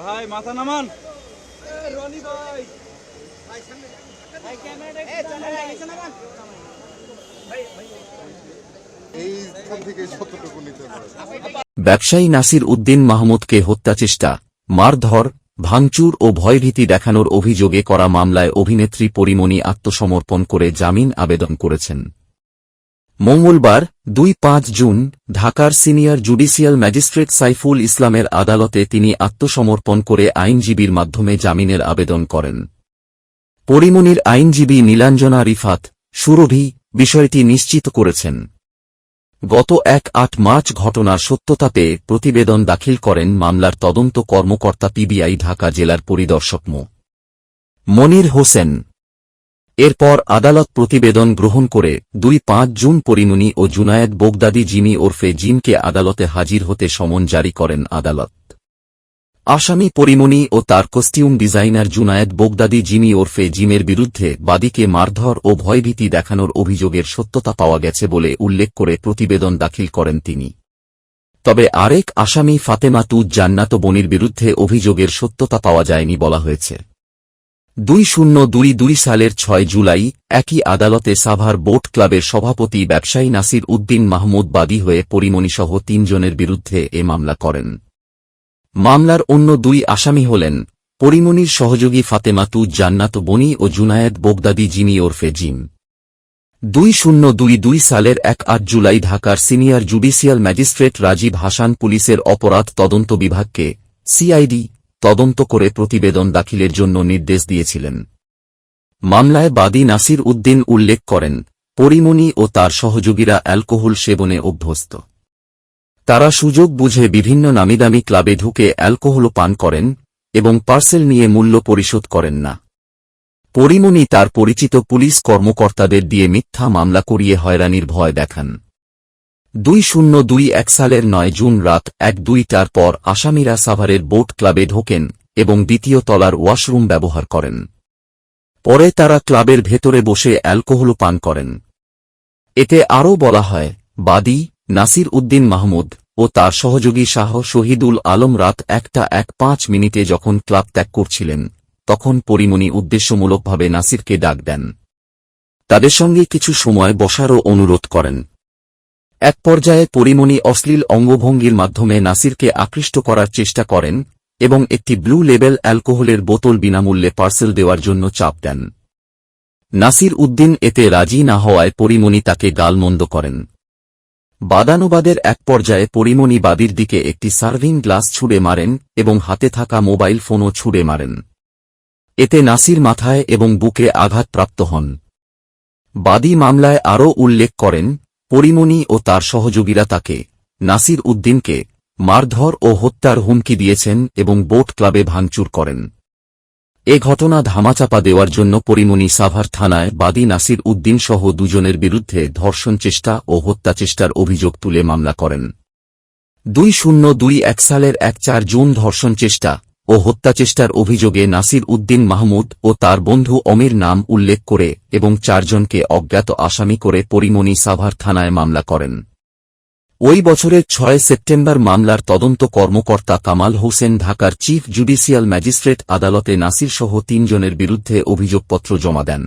ভাই মাথা নামান। নিতে পারে ব্যবসায়ী নাসির উদ্দিন মাহমুদকে হত্যাচেষ্টা মারধর ভাঙচুর ও ভয়ভীতি দেখানোর অভিযোগে করা মামলায় অভিনেত্রী পরিমণি আত্মসমর্পণ করে জামিন আবেদন করেছেন। মঙ্গলবার, দুই পাঁচ জুন, ঢাকার সিনিয়র জুডিশিয়াল ম্যাজিস্ট্রেট সাইফুল ইসলামের আদালতে তিনি আত্মসমর্পণ করে আইনজীবীর মাধ্যমে জামিনের আবেদন করেন। পরিমণির আইনজীবী নীলাঞ্জনা রিফাত, সুরভি, বিষয়টি নিশ্চিত করেছেন। গত এক আট মার্চ ঘটনার সত্যতা পেয়ে প্রতিবেদন দাখিল করেন মামলার তদন্ত কর্মকর্তা পিবিআই ঢাকা জেলার পরিদর্শক মো। মনির হোসেন এরপর আদালত প্রতিবেদন গ্রহণ করে দুই পাঁচ জুন পরিমণি ও জুনায়েদ বোগদাদি জিমি ওরফে জিমকে আদালতে হাজির হতে সমন জারি করেন আদালত। আসামি পরিমণি ও তার costume designer Junaid Baghdadi Jimmy ওরফে জিমের বিরুদ্ধে বাদীকে মারধর ও ভয়ভীতি দেখানোর অভিযোগের সত্যতা পাওয়া গেছে বলে উল্লেখ করে প্রতিবেদন দাখিল করেন তিনি। তবে আরেক আসামি ফাতেমা তুজ জান্নাত বনির বিরুদ্ধে অভিযোগের সত্যতা পাওয়া যায়নি বলা হয়েছে। দুই শূন্য দুই দুই সালের ছয় জুলাই, একই আদালতে সাভার বোট ক্লাবের সভাপতি ব্যবসায়ী নাসির উদ্দিন মাহমুদ বাদী হয়ে পরিমণিসহ তিনজনের বিরুদ্ধে এ মামলা করেন। মামলার অন্য দুই আসামি হলেন পরিমণির সহযোগী ফাতেমা তুজ জান্নাত বনি ও জুনায়েদ বোগদাদি জিমি ওরফে জিম। দুই শূন্য দুই দুই সালের এক আট জুলাই ঢাকার senior judicial magistrate Rajib Hasan পুলিশের অপরাধ তদন্ত বিভাগকে সিআইডি তদন্ত করে প্রতিবেদন দাখিলের জন্য নির্দেশ দিয়েছিলেন। মামলায় বাদী নাসির উদ্দিন উল্লেখ করেন, পরিমণি ও তার সহযোগীরা অ্যালকোহল সেবনে অভ্যস্ত। তারা সুযোগ বুঝে বিভিন্ন নামিদামি ক্লাবে ঢুকে অ্যালকোহল পান করেন এবং পার্সেল নিয়ে মূল্য পরিশোধ করেন না। পরিমণি তার পরিচিত পুলিশ কর্মকর্তাদের দিয়ে মিথ্যা মামলা করিয়ে হয়রানির ভয় দেখান। দুই শূন্য দুই এক সালের নয় জুন রাত এক দুইটার পর আসামিরা সাভারের বোট ক্লাবে ঢোকেন এবং দ্বিতীয় তলার ওয়াশরুম ব্যবহার করেন। পরে তারা ক্লাবের ভেতরে বসে অ্যালকোহল পান করেন। এতে আরও বলা হয়, বাদী নাসির উদ্দিন মাহমুদ ও তার সহযোগী শাহ শহীদুল আলম রাত একটা এক পাঁচ মিনিটে যখন ক্লাব ত্যাগ করছিলেন, তখন পরিমণি উদ্দেশ্যমূলকভাবে নাসিরকে ডাক দেন। তাদের সঙ্গে কিছু সময় বসারও অনুরোধ করেন। এক পর্যায়ে পরিমণি অশ্লীল অঙ্গভঙ্গির মাধ্যমে নাসিরকে আকৃষ্ট করার চেষ্টা করেন এবং একটি ব্লু লেবেল অ্যালকোহলের বোতল বিনামূল্যে পার্সেল দেওয়ার জন্য চাপ দেন। নাসির উদ্দিন এতে রাজি না হওয়ায় পরিমণি তাকে গালমন্দ করেন। বাদানুবাদের এক পর্যায়ে পরিমণি বাদীর দিকে একটি সার্ভিং গ্লাস ছুঁড়ে মারেন এবং হাতে থাকা মোবাইল ফোনও ছুঁড়ে মারেন। এতে নাসির মাথায় এবং বুকে আঘাতপ্রাপ্ত হন। বাদী মামলায় আরও উল্লেখ করেন পরিমণি ও তার সহযোগীরা তাকে নাসির উদ্দিনকে মারধর ও হত্যার হুমকি দিয়েছেন এবং বোট ক্লাবে ভাঙচুর করেন। এ ঘটনা ধামাচাপা দেওয়ার জন্য পরিমণি সাভার থানায় বাদী নাসির উদ্দিন সহ দুজনের বিরুদ্ধে ধর্ষণ চেষ্টা ও হত্যাচেষ্টার অভিযোগ তুলে মামলা করেন। দুই শূন্য দুই এক সালের এক চার জুন ধর্ষণ চেষ্টা ও হত্যাচেষ্টার অভিযোগে নাসির উদ্দিন মাহমুদ ও তার বন্ধু অমির নাম উল্লেখ করে এবং চারজনকে অজ্ঞাত আসামি করে পরিমণি সাভার থানায় মামলা করেন। ওই বছরের ছয় সেপ্টেম্বর মামলার তদন্ত কর্মকর্তা কামাল হোসেন ঢাকার চিফ জুডিশিয়াল ম্যাজিস্ট্রেট আদালতে নাসির সহ তিনজনের বিরুদ্ধে অভিযোগপত্র জমা দেন।